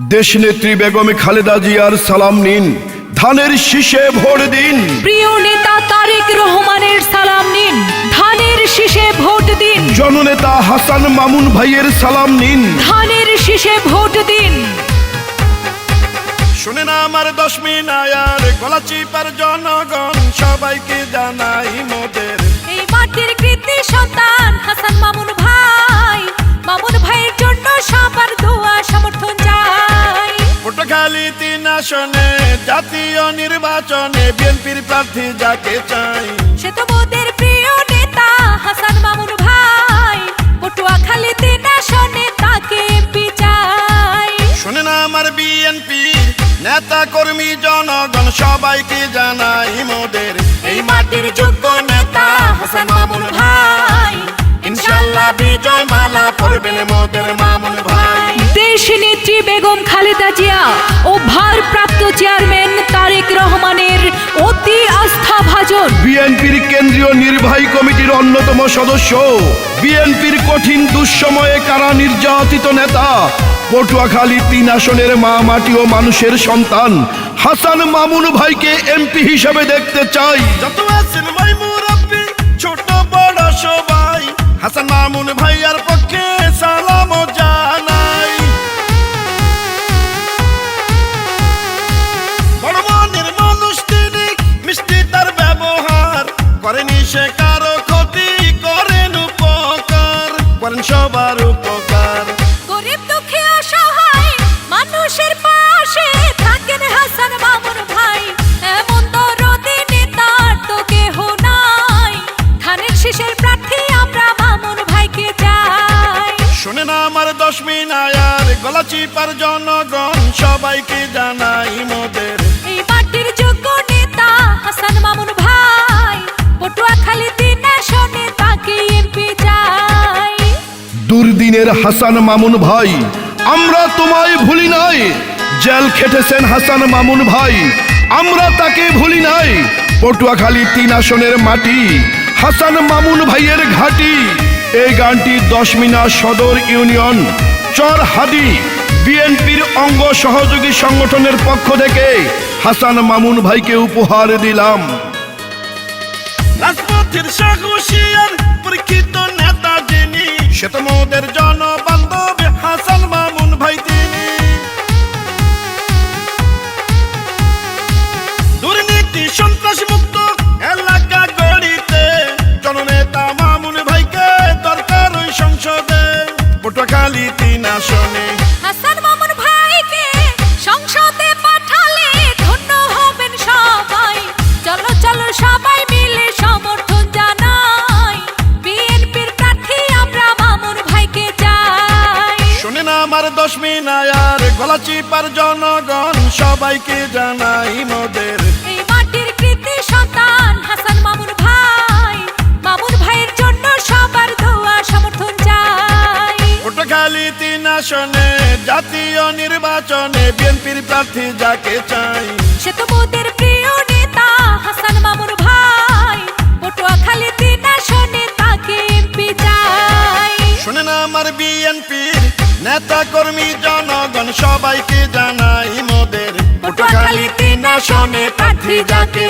দেশনেত্রী বেগম খালেদা জিয়ার সালাম নিন। ধানের শীষে ভোট দিন। প্রিয় নেতা তারেক রহমানের সালাম নিন। ধানের শীষে ভোট দিন। জননেতা হাসান মামুন ভাইয়ের সালাম নিন। ধানের শীষে ভোট দিন। শুনে না আমার দশমী মিনায়ার গলা চিপার জনগণ সবাইকে জানাই মোদের। এই মাটির কৃতি সন্তান হাসান মামুন আসনে জাতীয় নির্বাচনে বিএনপির প্রার্থী যাকে চাই। সে তো মোদের প্রিয় নেতা হাসান মামুন ভাই। পটুয়াখালীতে না শোনে তাকে এমপি চাই। শুনে না আমার বিএনপি নেতা কর্মী জনগণ সবাইকে জানাই মোদের। এই মাটির যোগ্য নেতা হাসান মামুন ভাই। ইনশাল্লাহ বিজয় মালা পরবেন মোদের মামুন ভাই। দেশ নেত্রী বেগম খালেদা জিয়া চেয়ারম্যান তারেক রহমানের অতি আস্থাভাজন বিএনপির কেন্দ্রীয় নির্বাহী কমিটির অন্যতম সদস্য বিএনপির কঠিন দুঃসময়ে কারা নির্যাতিত নেতা? পটুয়াখালী তিন আসনের মা মাটি ও মানুষের সন্তান হাসান মামুন ভাইকে এমপি হিসেবে দেখতে চাই। যত আছেন ভাই করেনি সে কারও ক্ষতি করেন উপকার করেন সবার উপকার। গরিব দুঃখী অসহায় মানুষের পাশে থাকেন হাসান মামুন ভাই। এমন দরদি নেতার তো কেহ নাই। ধানের শীষের প্রার্থী আমরা মামুন ভাইকে চাই। শুনে না আমার দশ মিনায়ার গলা চিপার জনগণ সবাইকে জানাই মোদের দুর্দিনের হাসান মামুন ভাই, আমরা তোমায় ভুলি নাই। জেল খেটেছেন হাসান মামুন ভাই, আমরা তাকে ভুলি নাই। পটুয়াখালী তিন আসনের মাটি, হাসান মামুন ভাইয়ের ঘাটি। এই গানটি দশমিনা সদর ইউনিয়ন চর হাদি বিএনপির অঙ্গ সহযোগী সংগঠনের পক্ষ থেকে হাসান মামুন ভাইকে উপহার দিলাম। রাজপথের পরীক্ষিত নেতা যিনি সে তো মোদের জনবান্ধব হাসান মামুন ভাই তিনি। দুর্নীতি, সন্ত্রাস মুক্ত এলাকা গড়িতে জননেতা মামুন ভাইকে দরকার ওই সংসদে। পটুয়াখালী আমার দশ মিনায়ার গলা চিপার জনগণ সবাইকে জানাই মোদের। এই মাটির কৃতি সন্তান হাসান মামুন ভাই মামুন ভাইয়ের জন্য সবার দোয়া সমর্থন চাই। পটুয়াখালী তিন আসনে জাতীয় নির্বাচনে বিএনপির প্রার্থী যাকে চাই। সে তো মোদের নেতা কর্মী জনগণ সবাইকে জানাই মোদের। পটুয়াখালী তিন আসনে প্রার্থী যাকে